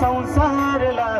संसारला